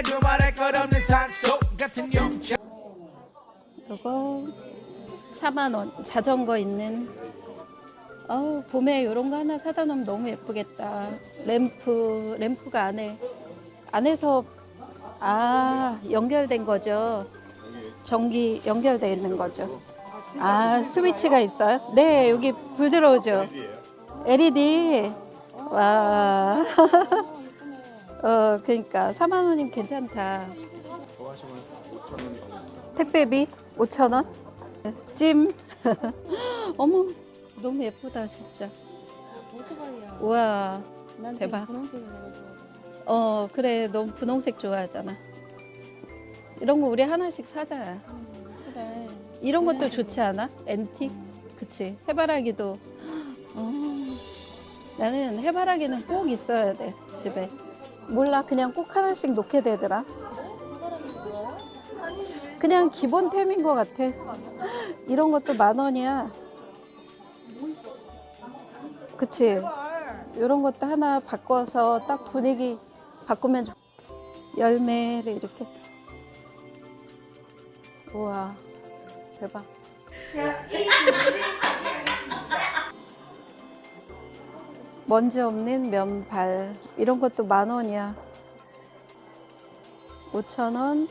말도 말할 것 없는 산속 같은 영차 요거 4만 원 자전거 있는. 어우 봄에 요런 거 하나 사다 놓으면 너무 예쁘겠다. 램프 램프가 안에 안에서 아 연결된 거죠. 전기 연결되어 있는 거죠. 아 스위치가 있어요? 네 여기 불 들어오죠 LED. 와 어, 그러니까 4만 원이면 괜찮다. 택배비 5천 원. 찜. 어머, 너무 예쁘다 진짜. 오토바이야. 우와. 난 대박. 분홍색이 너무 좋아. 어, 그래. 넌 분홍색 좋아하잖아. 이런 거 우리 하나씩 사자. 그래. 이런 것도 좋지 않아? 앤틱? 그치. 해바라기도. 어, 나는 해바라기는 꼭 있어야 돼, 집에. 몰라, 그냥 꼭 하나씩 놓게 되더라. 그냥 기본템인 것 같아. 이런 것도 만 원이야. 그치. 이런 것도 하나 바꿔서 딱 분위기 바꾸면 좋... 열매를 이렇게. 우와, 대박. 먼지 없는 면발 이런 것도 만 원이야. 5천 원.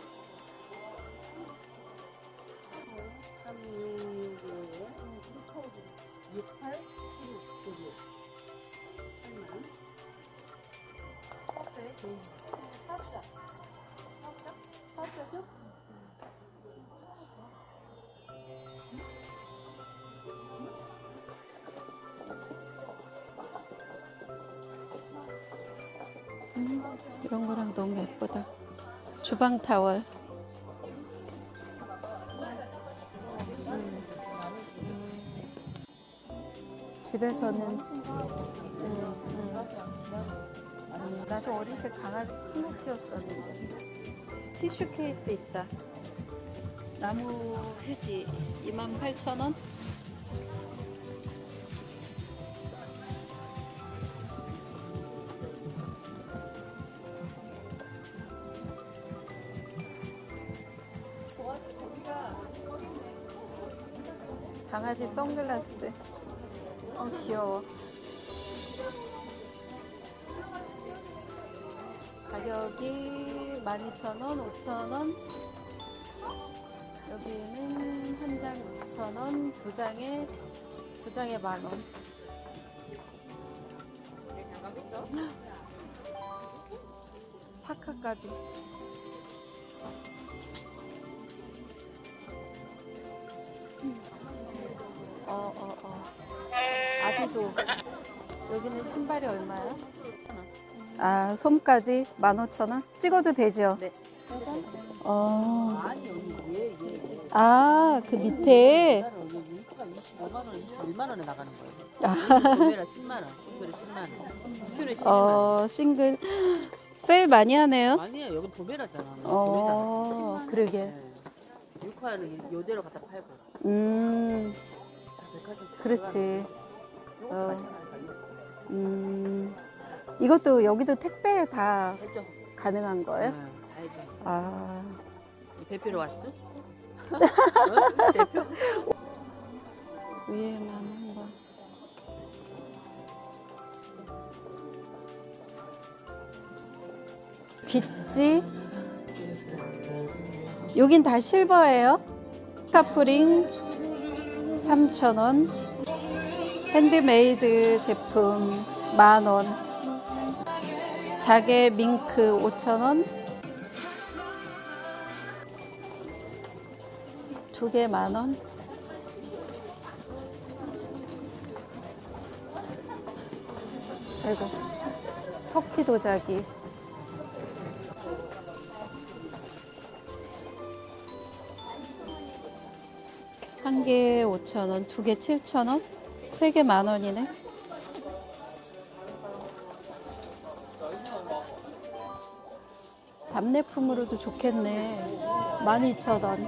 이런 거랑 너무 예쁘다. 주방 타월. 집에서는 음, 음. 나도 어릴 때 강아지 큰거 키웠었는데 티슈 케이스 있다. 나무 휴지 28,000원. 강아지 선글라스. 어 귀여워. 가격이 12,000원, 5,000원. 여기는 한 장 6,000원, 두 장에 두 장에 만 원. 파카까지. 어, 어, 어. 아디도. 여기는 신발이 얼마야? 아, 솜까지 15,000원? 찍어도 되죠? 네. 어. 아니 여기. 아, 그 밑에. 25만 원, 21만 원에 나가는 거예요. 아. 구매라 10만 원, 싱글에 10만 원, 큐에 12만 원. 어, 싱글. 세일 많이 하네요. 아니야 여기 도매라잖아. 어, 그러게. 네. 육화는 요대로 갖다 팔고. 음, 그렇지. 어. 마찬가지예요. 음. 이것도 여기도 택배 다 해줘. 가능한 거예요? 응, 다 해줘. 아, 대표로 왔어? 어? 대표? 위에만 한번. 귀찌. 여긴 다 실버예요. 카프링 3,000원. 핸드메이드 제품 만원. 자개 밍크 5,000원. 두 개 만원. 아이고 터키 도자기 한 개에 5천 원, 두 개 7천 원, 세 개 만원이네. 답례품으로도 좋겠네. 12,000원,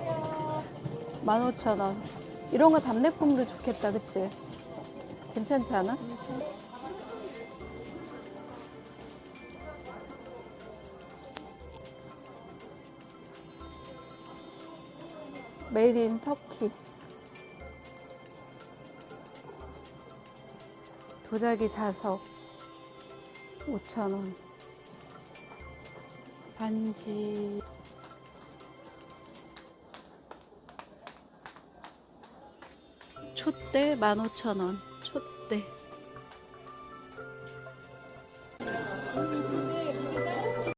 15,000원. 이런 거 답례품으로 좋겠다, 그치? 괜찮지 않아? 메이드 인 터키. 도자기 자석 5,000원. 반지 촛대 15,000원. 촛대